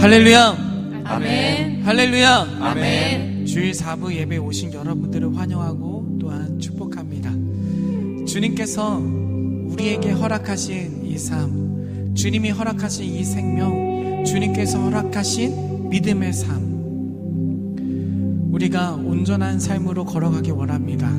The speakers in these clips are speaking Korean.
할렐루야. 아멘. 할렐루야. 아멘. 주일 4부 예배 오신 여러분들을 환영하고 또한 축복합니다. 주님께서 우리에게 허락하신 이 삶, 주님이 허락하신 이 생명, 주님께서 허락하신 믿음의 삶, 우리가 온전한 삶으로 걸어가기 원합니다.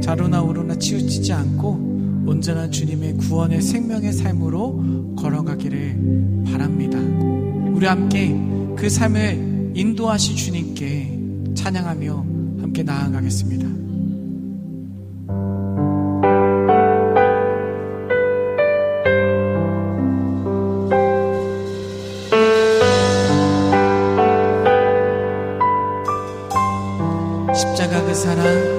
자로나 우로나 치우치지 않고 온전한 주님의 구원의 생명의 삶으로 걸어가기를 바랍니다. 우리 함께 그 삶을 인도하신 주님께 찬양하며 함께 나아가겠습니다. 십자가 그 사랑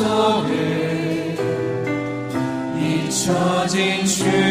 속에 잊혀진 주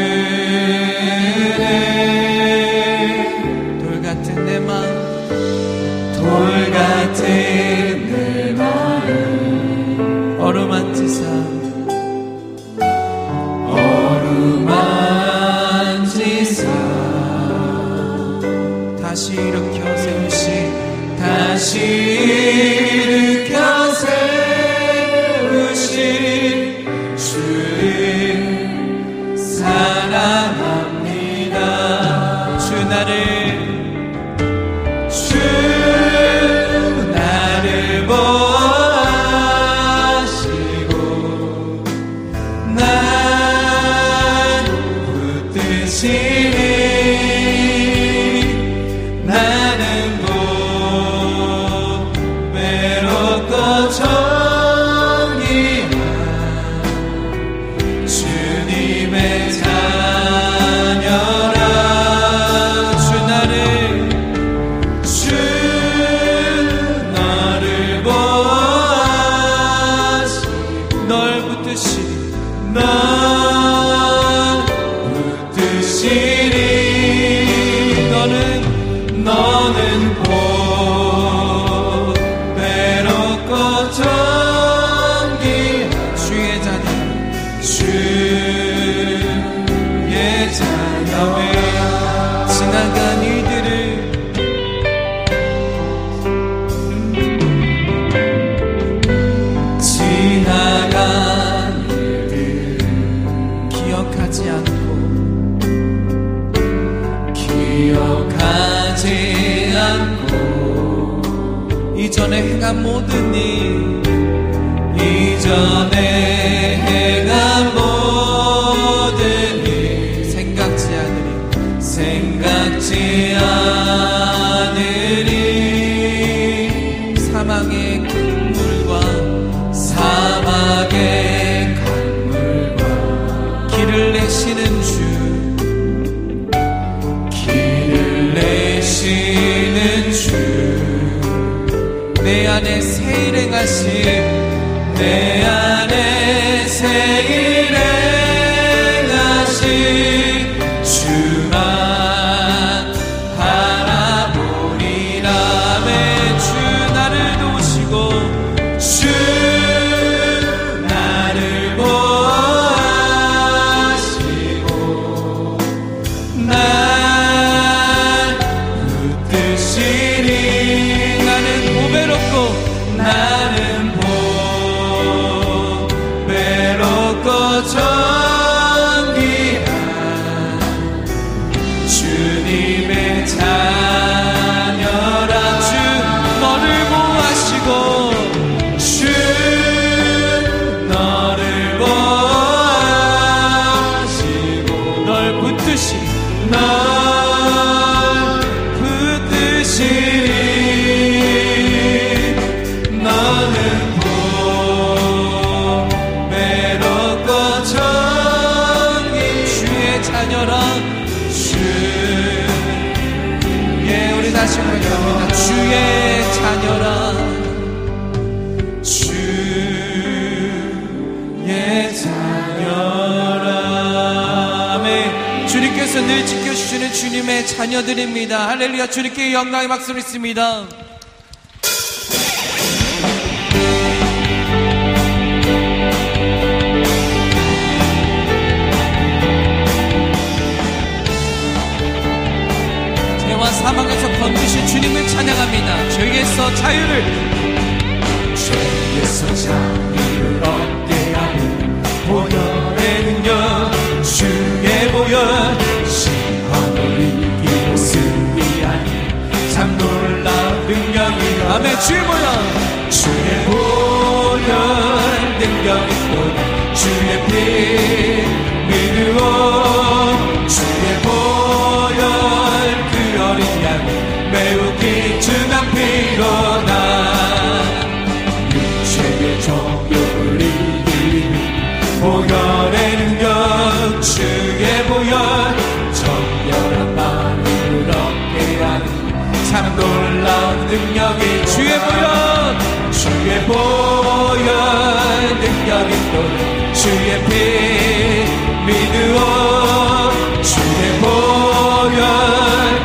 기억하지 않고 기억하지 않고 이전에 행한 모든 일 이전에 행한 안에 새 일행하심 내 안에 새일 주의 자녀라 주의 자녀 다녀라 아멘. 주님께서 늘 지켜주시는 주님의 자녀들입니다. 할렐루야. 주님께 영광의 박수를 있습니다. 주님을 찬양합니다. 죄에서 자유를 죄에서 자유를 얻게 하는 보혈의 능력 주의 보혈 시험을 이기고 승리하니 참 놀라운 능력이 아멘. 주의 모여. 능력이 주의 보혈 주의 보혈 능력이 또 주의 피 믿으오 주의 보혈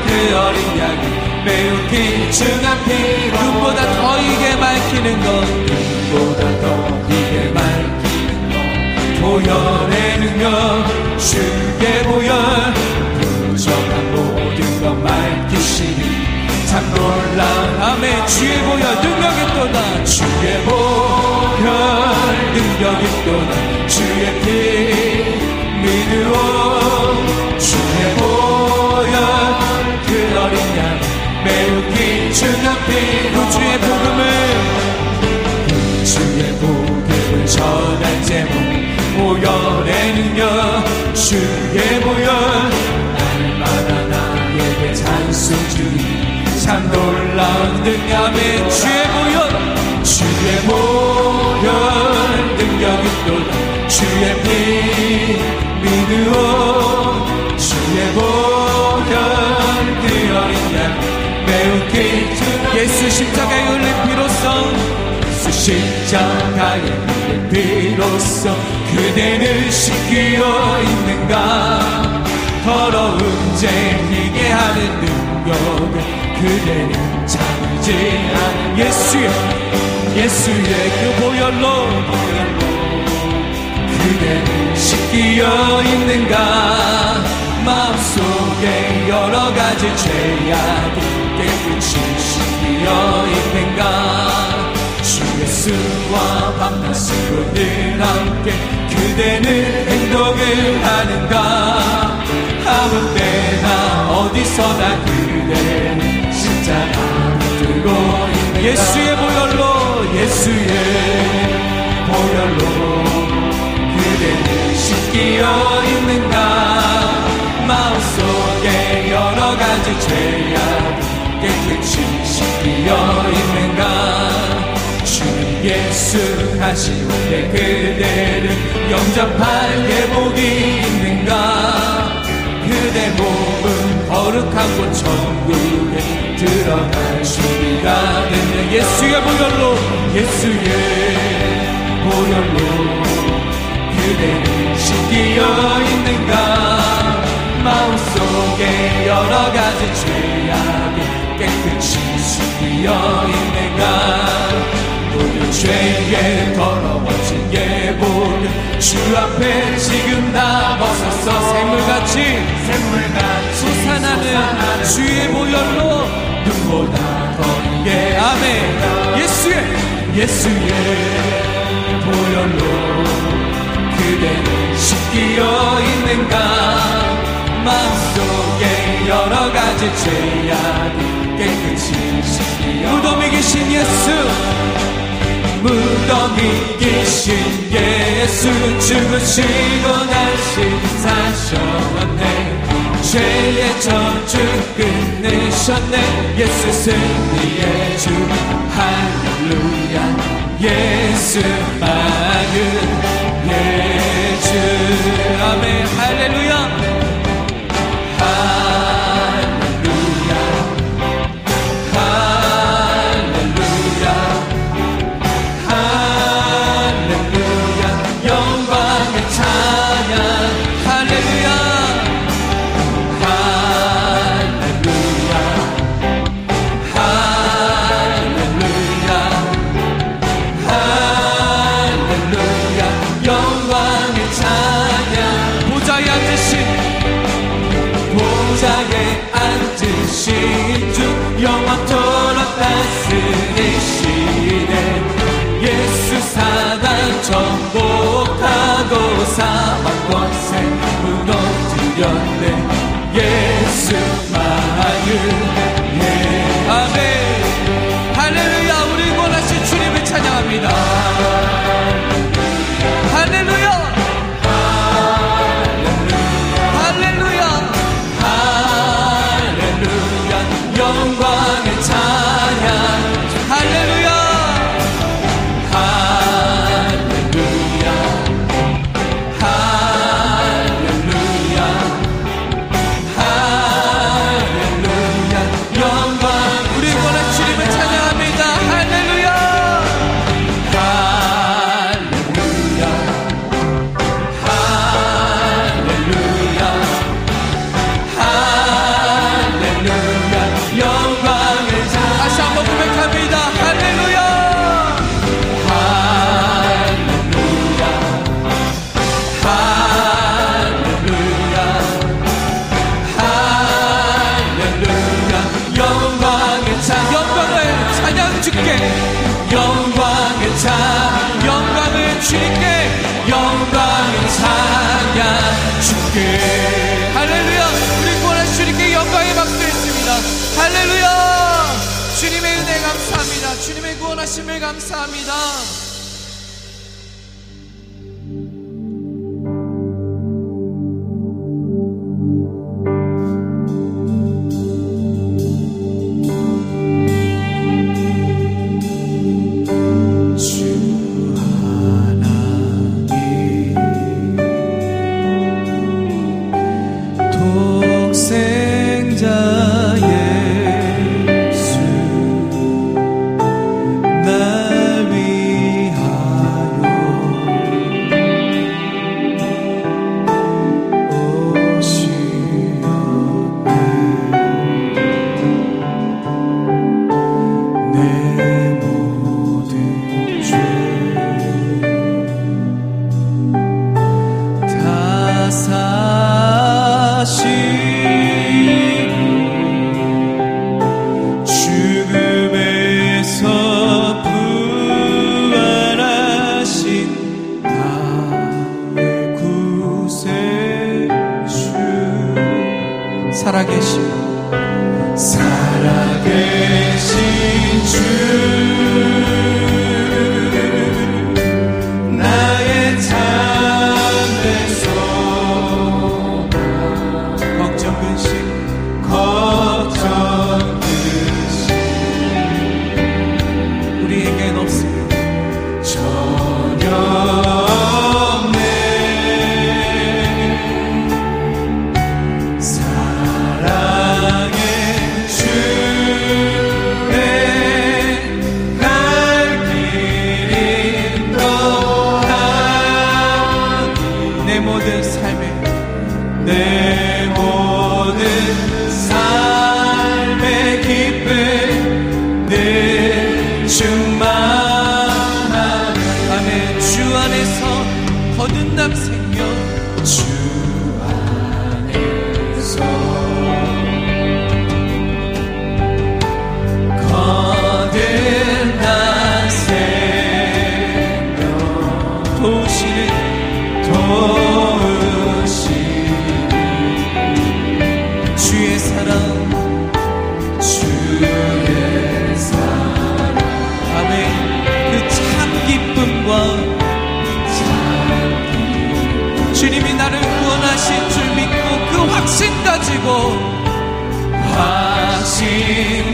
그 어린 양이 매우 귀중한 피로 눈보다 더 이게 밝히는 것. 보다 더 이게 밝히는 것 보혈의 능력 주의 보혈 아멘. 주의 보여 능력이 또다. 주의 보혈 능력이 또다 주의 피 믿으오 주의 보혈 그 어린 양 매우 귀중한 피로 주의 복음을 주의 복음을 전할 제목 보혈의 능력 주의 보혈 참 놀라운 능력의 주의 보혈 주의 보혈 능력이 또다 주의 피 믿으오 주의 보혈 그 어린 양 매우 귀중한 예수 십자가에 흘린 피로써 십자가의 피로써 그대는 씻기어 있는가? 더러운 죄 희게 하는 능력을 그대는 참지 않은 예수의 예수의 그 보혈로 그대는 씻기어 있는가? 마음속에 여러 가지 죄악이 깨끗이 씻기어 있는가? 주 예수와 밤낮으로 늘 함께 그대는 행동을 하는가? 아무 때나 어디서나 그 예수의 보혈로 예수의 보혈로 그대는 씻기어 있는가? 마음속에 여러 가지 죄악 깨끗이 씻기어 있는가? 주 예수 하시오때 그대를 영접할 예복이 있는가? 그대 몸은 거룩한 곳 천국에 들어갈 준비가 됐네. 예수의 보혈로 예수의 보혈로 그대는 씻기어 있는가? 마음속에 여러 가지 죄악이 깨끗이 씻기어 있는가? 모든 죄에 더러워진 예보를 주 앞에 지금 다 벗어서 샘물같이 샘물같이 솟아나는 주의 보혈로 눈 보다 더 이게 아멘. 예수의 예수의 보혈로 그대는 씻기어 있는가 마음속에 여러 가지 죄악이 깨끗이 씻기어. 무덤에 계신 예수. 무덤이 계신 예수 죽으시고 다시 사셨네 죄의 저주 끝내셨네. 예수 승리의 주. 할렐루야. 예수만은 주심을 감사합니다. 하신 줄 믿고 그 확신 가지고 확신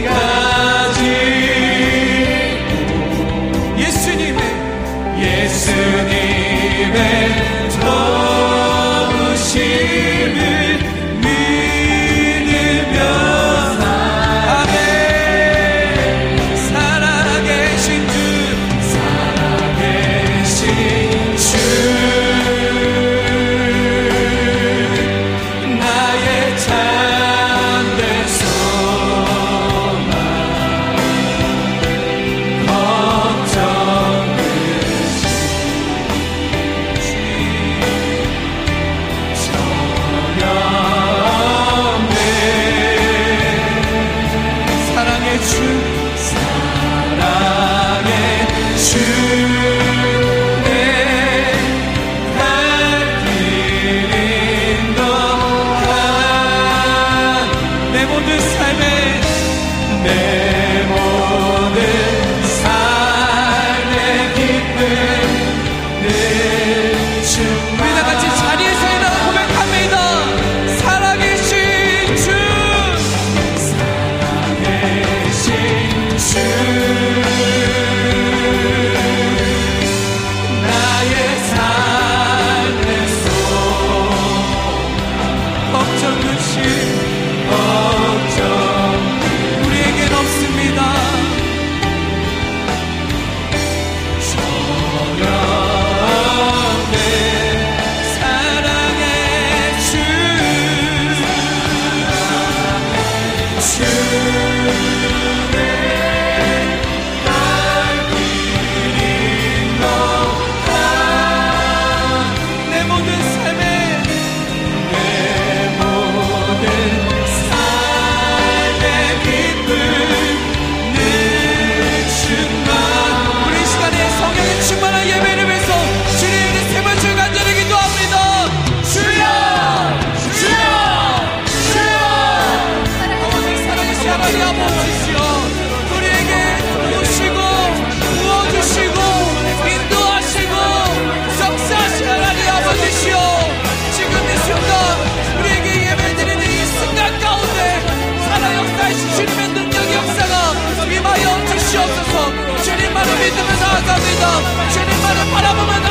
믿으며 나아